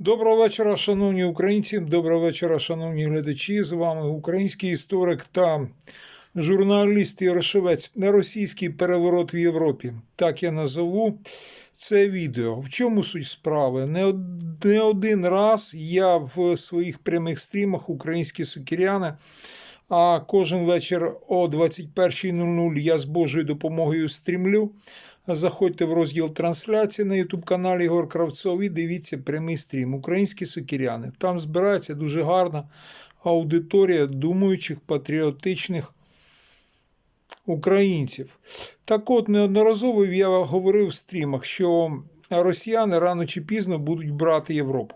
Доброго вечора, шановні українці. Доброго вечора, шановні глядачі. З вами український історик та журналіст Ярошевець. Російський переворот в Європі. Так я назову це відео. В чому суть справи? Не, один раз я в своїх прямих стрімах українські сукіряни. А кожен вечір о 21.00 я з Божою допомогою стрімлю. Заходьте в розділ трансляції на YouTube каналі Ігор Кравцов і дивіться прямий стрім. Українські сукіряни. Там збирається дуже гарна аудиторія думаючих, патріотичних українців. Так от, неодноразово я говорив в стрімах, що росіяни рано чи пізно будуть брати Європу.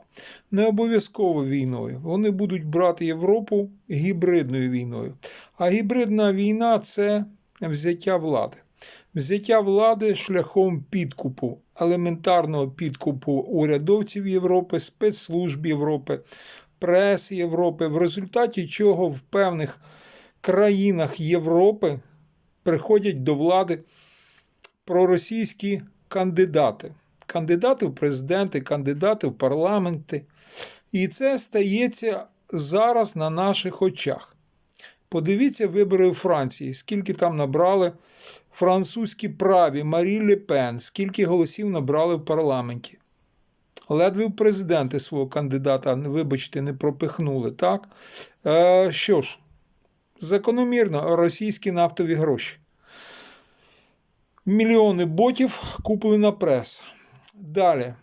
Не обов'язково війною. Вони будуть брати Європу гібридною війною. А гібридна війна це взяття влади. Взяття влади шляхом підкупу, елементарного підкупу урядовців Європи, спецслужб Європи, прес Європи, в результаті чого в певних країнах Європи приходять до влади проросійські кандидати. Кандидати в президенти, кандидати в парламенти. І це стається зараз на наших очах. Подивіться вибори у Франції, скільки там набрали французькі праві Марі Ле Пен, скільки голосів набрали в парламенті. Ледве президенти свого кандидата, вибачте, не пропихнули, так? Е, що ж, закономірно, російські нафтові гроші. Мільйони ботів куплені на прес. Далі,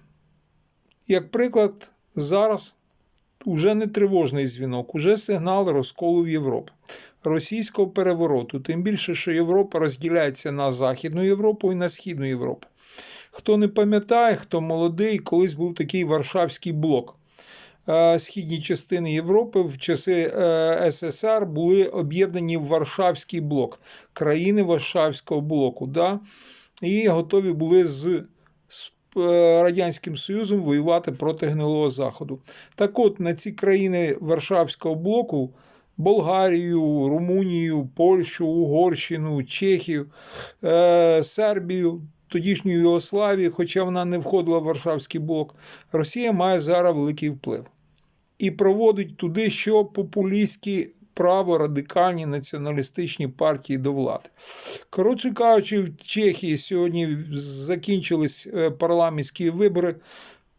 як приклад, зараз уже не тривожний дзвінок, уже сигнал розколу в Європі. Російського перевороту, тим більше, що Європа розділяється на Західну Європу і на Східну Європу. Хто не пам'ятає, хто молодий, колись був такий Варшавський блок. Е, Східні частини Європи в часи е, СССР були об'єднані в Варшавський блок, країни Варшавського блоку. Да? І готові були з Радянським Союзом воювати проти гнилого Заходу. Так от на ці країни Варшавського блоку Болгарію, Румунію, Польщу, Угорщину, Чехію, е, Сербію, тодішню Югославію, хоча вона не входила в Варшавський блок, Росія має зараз великий вплив. І проводить туди, що популістські праворадикальні націоналістичні партії до влади. Коротше кажучи, в Чехії сьогодні закінчились е, парламентські вибори.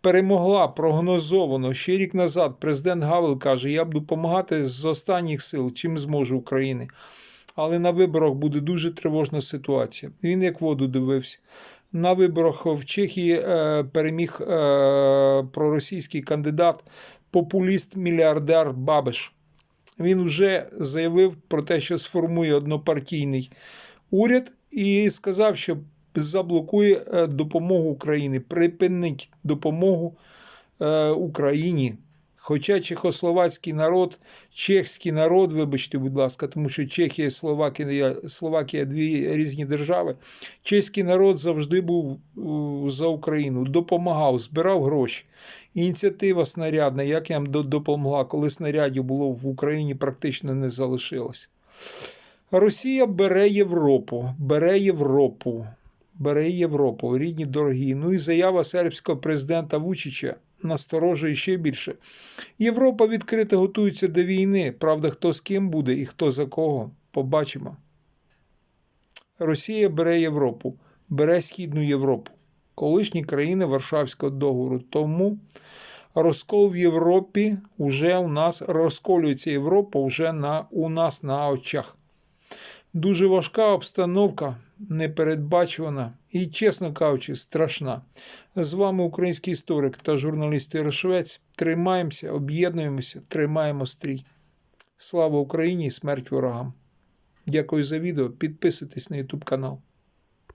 Перемогла прогнозовано ще рік назад. Президент Гавел каже: Я буду допомагати з останніх сил, чим зможу України. Але на виборах буде дуже тривожна ситуація. Він як воду дивився. На виборах в Чехії е, переміг е, проросійський кандидат, популіст-мільярдер Бабиш. Він вже заявив про те, що сформує однопартійний уряд, і сказав, що заблокує е, допомогу Україні, припинить допомогу е, Україні. Хоча чехословацький народ, чеський народ, вибачте, будь ласка, тому що Чехія і Словакія, Словакія дві різні держави. Чеський народ завжди був за Україну, допомагав, збирав гроші. Ініціатива снарядна, як я їм допомогла, коли снарядів було в Україні практично не залишилось. Росія бере Європу, бере Європу, бере Європу, рідні дорогі. Ну і заява сербського президента Вучича насторожує ще більше. Європа відкрито готується до війни. Правда, хто з ким буде і хто за кого, побачимо. Росія бере Європу, бере Східну Європу, колишні країни Варшавського договору. Тому розкол в Європі вже у нас розколюється Європа вже на, у нас на очах. Дуже важка обстановка, непередбачувана і, чесно кажучи, страшна. З вами український історик та журналіст Ярошвець. Тримаємося, об'єднуємося, тримаємо стрій. Слава Україні і смерть ворогам! Дякую за відео. Підписуйтесь на YouTube канал.